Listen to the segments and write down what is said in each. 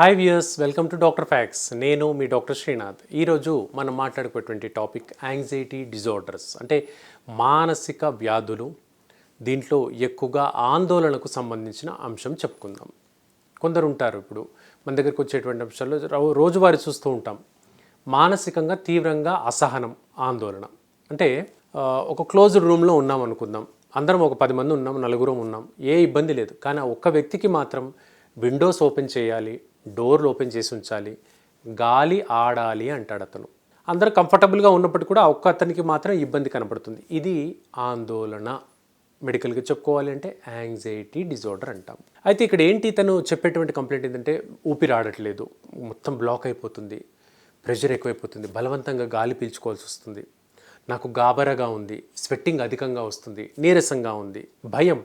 Hi viewers welcome to doctor facts నేను మీ doctor Srinath ఈరోజు మనం మాట్లాడుకునేటువంటి టాపిక్ యాంగ్జైటీ డిజార్డర్స్ అంటే మానసిక వ్యాధులు దీంట్లో ఎక్కువగా ఆందోళనకు సంబంధించిన అంశం చెప్పుకుందాం. కొందరు ఉంటారు ఇప్పుడు. మన దగ్గరకు వచ్చేటువంటి అంశాల్లో రో- రోజువారీ చూస్తూ ఉంటాం. మానసికంగా తీవ్రంగా అసహనం ఆందోళన. అంటే ఒక క్లోజ్డ్ రూమ్లో ఉన్నాం అనుకుందాం. అందరం ఒక పది మంది ఉన్నాం నలుగురం ఉన్నాం. ఏ ఇబ్బంది లేదు. కానీ ఒక్క వ్యక్తికి మాత్రం విండోస్ ఓపెన్ చేయాలి డోర్లు ఓపెన్ చేసి ఉంచాలి గాలి ఆడాలి అంటాడు అతను. అందరూ కంఫర్టబుల్గా ఉన్నప్పటికీ కూడా ఒక్క అతనికి మాత్రం ఇబ్బంది కనపడుతుంది. ఇది ఆందోళన. మెడికల్గా చెప్పుకోవాలి అంటే యాంగ్జైటీ డిజార్డర్ అంటాం. అయితే ఇక్కడ ఏంటి తను చెప్పేటువంటి కంప్లైంట్ ఏంటంటే ఊపిరి ఆడట్లేదు మొత్తం బ్లాక్ అయిపోతుంది ప్రెషర్ ఎక్కువైపోతుంది బలవంతంగా గాలి పీల్చుకోవాల్సి వస్తుంది నాకు గాబరగా ఉంది స్వెట్టింగ్ అధికంగా వస్తుంది నీరసంగా ఉంది భయం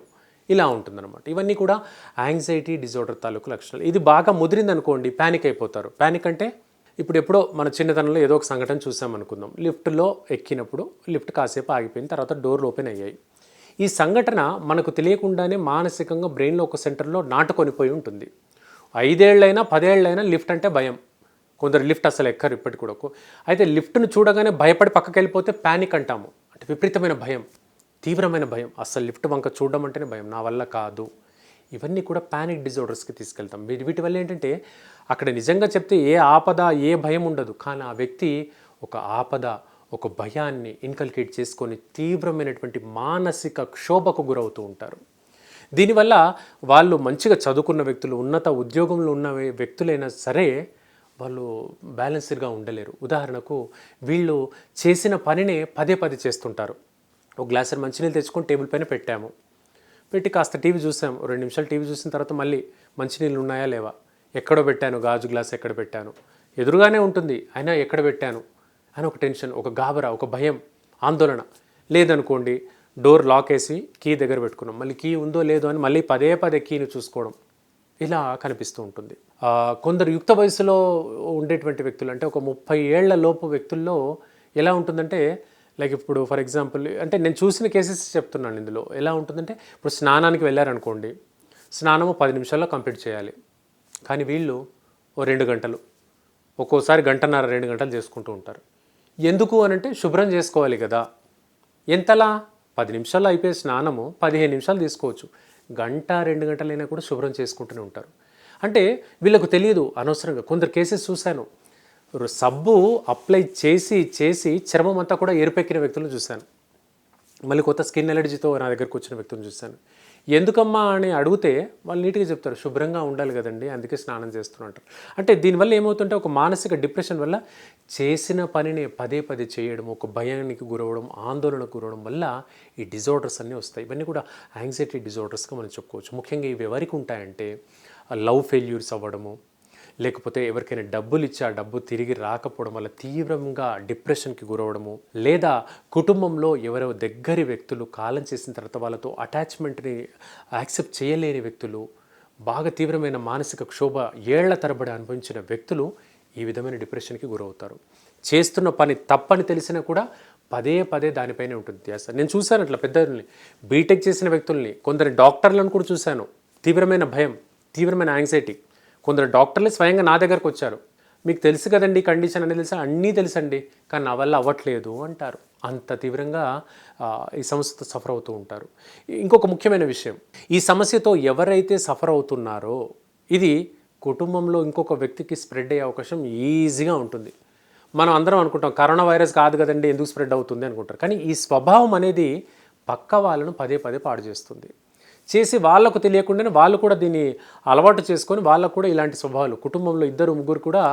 ఇలా ఉంటుందన్నమాట. ఇవన్నీ కూడా యాంగ్జైటీ డిజార్డర్ తాలూకు లక్షణాలు. ఇది బాగా ముదిరింది అనుకోండి ప్యానిక్ అయిపోతారు. ప్యానిక్ అంటే ఇప్పుడు ఎప్పుడో మన చిన్నతనంలో ఏదో ఒక సంఘటన చూసామనుకుందాం లిఫ్ట్లో ఎక్కినప్పుడు లిఫ్ట్ కాసేపు ఆగిపోయిన తర్వాత డోర్లు ఓపెన్ అయ్యాయి. ఈ సంఘటన మనకు తెలియకుండానే మానసికంగా బ్రెయిన్లో ఒక సెంటర్లో నాటుకొనిపోయి ఉంటుంది. ఐదేళ్ళైనా పదేళ్ళైనా లిఫ్ట్ అంటే భయం. కొందరు లిఫ్ట్ అసలు ఎక్కరు ఇప్పటికి కూడా. అయితే లిఫ్ట్ను చూడగానే భయపడి పక్కకి వెళ్ళిపోతే ప్యానిక్ అంటాము. అంటే విపరీతమైన భయం. తీవ్రమైన భయం. అసలు లిఫ్ట్ వంక చూడడం అంటేనే భయం. నా వల్ల కాదు. ఇవన్నీ కూడా ప్యానిక్ డిజార్డర్స్కి తీసుకెళ్తాం. వీటి వీటి వల్ల ఏంటంటే అక్కడ నిజంగా చెప్తే ఏ ఆపద ఏ భయం ఉండదు. కానీ ఆ వ్యక్తి ఒక ఆపద ఒక భయాన్ని ఇన్కల్కేట్ చేసుకొని తీవ్రమైనటువంటి మానసిక క్షోభకు గురవుతూ ఉంటారు. దీనివల్ల వాళ్ళు మంచిగా చదువుకున్న వ్యక్తులు ఉన్నత ఉద్యోగంలో ఉన్న వ్యక్తులైనా సరే వాళ్ళు బ్యాలెన్స్డ్గా ఉండలేరు. ఉదాహరణకు వీళ్ళు చేసిన పనినే పదే పదే చేస్తుంటారు. ఒక గ్లాసర్ మంచినీళ్ళు తెచ్చుకొని టేబుల్ పైన పెట్టాము. పెట్టి కాస్త టీవీ చూసాము రెండు నిమిషాలు టీవీ చూసిన తర్వాత మళ్ళీ మంచినీళ్ళు ఉన్నాయా లేవా? ఎక్కడో పెట్టాను. గాజు గ్లాస్ ఎక్కడ పెట్టాను? ఎదురుగానే ఉంటుంది. అయినా ఎక్కడ పెట్టాను? అని ఒక టెన్షన్ ఒక గాబరా ఒక భయం ఆందోళన. లేదనుకోండి డోర్ లాక్ వేసి కీ దగ్గర పెట్టుకున్నాం. మళ్ళీ కీ ఉందో లేదో అని మళ్ళీ పదే పదే కీని చూసుకోవడం ఇలా కనిపిస్తూ ఉంటుంది. కొందరు యుక్త వయసులో ఉండేటువంటి వ్యక్తులు అంటే ఒక ముప్పై ఏళ్ళ లోపు వ్యక్తుల్లో ఎలా ఉంటుందంటే లైక్ ఇప్పుడు ఫర్ ఎగ్జాంపుల్ అంటే నేను చూసిన కేసెస్ చెప్తున్నాను ఇందులో. ఎలా ఉంటుందంటే ఇప్పుడు స్నానానికి వెళ్ళారనుకోండి స్నానము పది నిమిషాల్లో కంప్లీట్ చేయాలి. కానీ వీళ్ళు ఓ రెండు గంటలు ఒక్కోసారి గంటన్నర రెండు గంటలు చేసుకుంటూ ఉంటారు. ఎందుకు అనంటే శుభ్రం చేసుకోవాలి కదా. ఎంతలా? పది నిమిషాల్లో అయిపోయే స్నానము పదిహేను నిమిషాలు తీసుకోవచ్చు. గంట రెండు గంటలైనా కూడా శుభ్రం చేసుకుంటూనే ఉంటారు. అంటే వీళ్ళకు తెలియదు అనవసరంగా. కొందరు కేసెస్ చూశాను. సబ్బు అప్లై చేసి చేసి చర్మం అంతా కూడా ఏరుపెక్కిన వ్యక్తులను చూశాను. మళ్ళీ కొత్త స్కిన్ ఎలర్జీతో నా దగ్గరకు వచ్చిన వ్యక్తులను చూశాను. ఎందుకమ్మా అని అడిగితే వాళ్ళు నీట్గా చెప్తారు శుభ్రంగా ఉండాలి కదండి అందుకే స్నానం చేస్తున్నట్టు అంటే దీనివల్ల ఏమవుతుంటే ఒక మానసిక డిప్రెషన్ వల్ల చేసిన పనిని పదే పదే చేయడం ఒక భయానికి గురవడం ఆందోళనకు గురవడం వల్ల ఈ డిజార్డర్స్ అన్నీ వస్తాయి. ఇవన్నీ కూడా యాంగ్జైటీ డిజార్డర్స్గా మనం చెప్పుకోవచ్చు. ముఖ్యంగా ఇవి ఎవరికి ఉంటాయంటే లవ్ ఫెయిల్యూర్స్ అవ్వడము లేకపోతే ఎవరికైనా డబ్బులు ఇచ్చి ఆ డబ్బు తిరిగి రాకపోవడం వల్ల తీవ్రంగా డిప్రెషన్కి గురవడము లేదా కుటుంబంలో ఎవరో దగ్గరి వ్యక్తులు కాలం చేసిన తర్వాత వాళ్ళతో అటాచ్మెంట్ని యాక్సెప్ట్ చేయలేని వ్యక్తులు బాగా తీవ్రమైన మానసిక క్షోభ ఏళ్ళ తరబడి అనుభవించిన వ్యక్తులు ఈ విధమైన డిప్రెషన్కి గురవుతారు. చేస్తున్న పని తప్పని తెలిసినా కూడా పదే పదే దానిపైనే ఉంటుంది ధ్యాస. నేను చూశాను అట్లా పెద్దల్ని బీటెక్ చేసిన వ్యక్తుల్ని కొందరు డాక్టర్లను కూడా చూశాను. తీవ్రమైన భయం తీవ్రమైన యాంగ్జైటీ. కొందరు డాక్టర్లే స్వయంగా నా దగ్గరకు వచ్చారు. మీకు తెలుసు కదండి కండిషన్ అనేది తెలుసా? అన్నీ తెలుసండి. కానీ నా వల్ల అవ్వట్లేదు అంటారు. అంత తీవ్రంగా ఈ సమస్యతో సఫర్ అవుతూ ఉంటారు. ఇంకొక ముఖ్యమైన విషయం. ఈ సమస్యతో ఎవరైతే సఫర్ అవుతున్నారో ఇది కుటుంబంలో ఇంకొక వ్యక్తికి స్ప్రెడ్ అయ్యే అవకాశం ఈజీగా ఉంటుంది. మనం అందరం అనుకుంటాం కరోనా వైరస్ కాదు కదండి ఎందుకు స్ప్రెడ్ అవుతుంది అనుకుంటారు. కానీ ఈ స్వభావం అనేది పక్క వాళ్ళను పదే పదే పాడు చేస్తుంది. చేసి వాళ్ళకు తెలియకుండానే వాళ్ళు కూడా దీన్ని అలవాటు చేసుకొని వాళ్ళకు కూడా ఇలాంటి స్వభావాలు కుటుంబంలో ఇద్దరు ముగ్గురు కూడా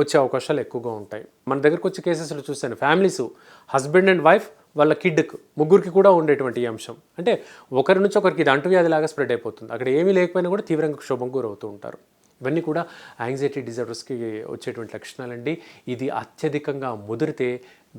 వచ్చే అవకాశాలు ఎక్కువగా ఉంటాయి. మన దగ్గరకు వచ్చే కేసెస్లో చూశాను ఫ్యామిలీస్ హస్బెండ్ అండ్ వైఫ్ వాళ్ళ కిడ్కు ముగ్గురికి కూడా ఉండేటువంటి ఈ అంశం. అంటే ఒకరి నుంచి ఒకరికి ఇది అంటువ్యాధిలాగా స్ప్రెడ్ అయిపోతుంది. అక్కడ ఏమీ లేకపోయినా కూడా తీవ్రంగా క్షోభం గురవుతూ ఉంటారు. ఇవన్నీ కూడా యాంగ్జైటీ డిజార్డర్స్కి వచ్చేటువంటి లక్షణాలండి. ఇది అత్యధికంగా ముదిరితే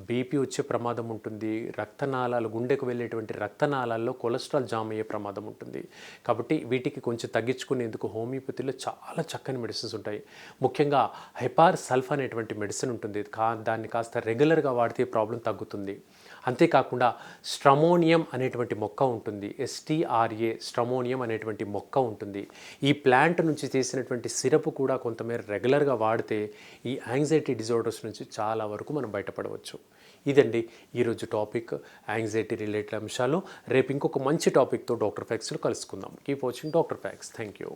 బీపీ వచ్చే ప్రమాదం ఉంటుంది. రక్తనాళాలు గుండెకు వెళ్ళేటువంటి రక్తనాళాల్లో కొలెస్ట్రాల్ జామ్ అయ్యే ప్రమాదం ఉంటుంది. కాబట్టి వీటికి కొంచెం తగ్గించుకునేందుకు హోమియోపతిలో చాలా చక్కని మెడిసిన్స్ ఉంటాయి. ముఖ్యంగా హెపార్ సల్ఫ్ అనేటువంటి మెడిసిన్ ఉంటుంది. కా దాన్ని కాస్త రెగ్యులర్గా వాడితే ప్రాబ్లం తగ్గుతుంది. అంతేకాకుండా స్ట్రమోనియం అనేటువంటి మొక్క ఉంటుంది. ఎస్టీఆర్ఏ స్ట్రమోనియం అనేటువంటి మొక్క ఉంటుంది. ఈ ప్లాంట్ నుంచి చేసినటువంటి సిరప్ కూడా కొంతమేర రెగ్యులర్గా వాడితే ఈ యాంగ్జైటీ డిజార్డర్స్ నుంచి చాలా వరకు మనం బయటపడవచ్చు. ఇదండి ఈరోజు టాపిక్ యాంగ్జైటీ రిలేటెడ్ అంశాలు. రేపు ఇంకొక మంచి టాపిక్తో డాక్టర్ ఫ్యాక్స్లో కలుసుకుందాం. Keep watching doctor facts thank you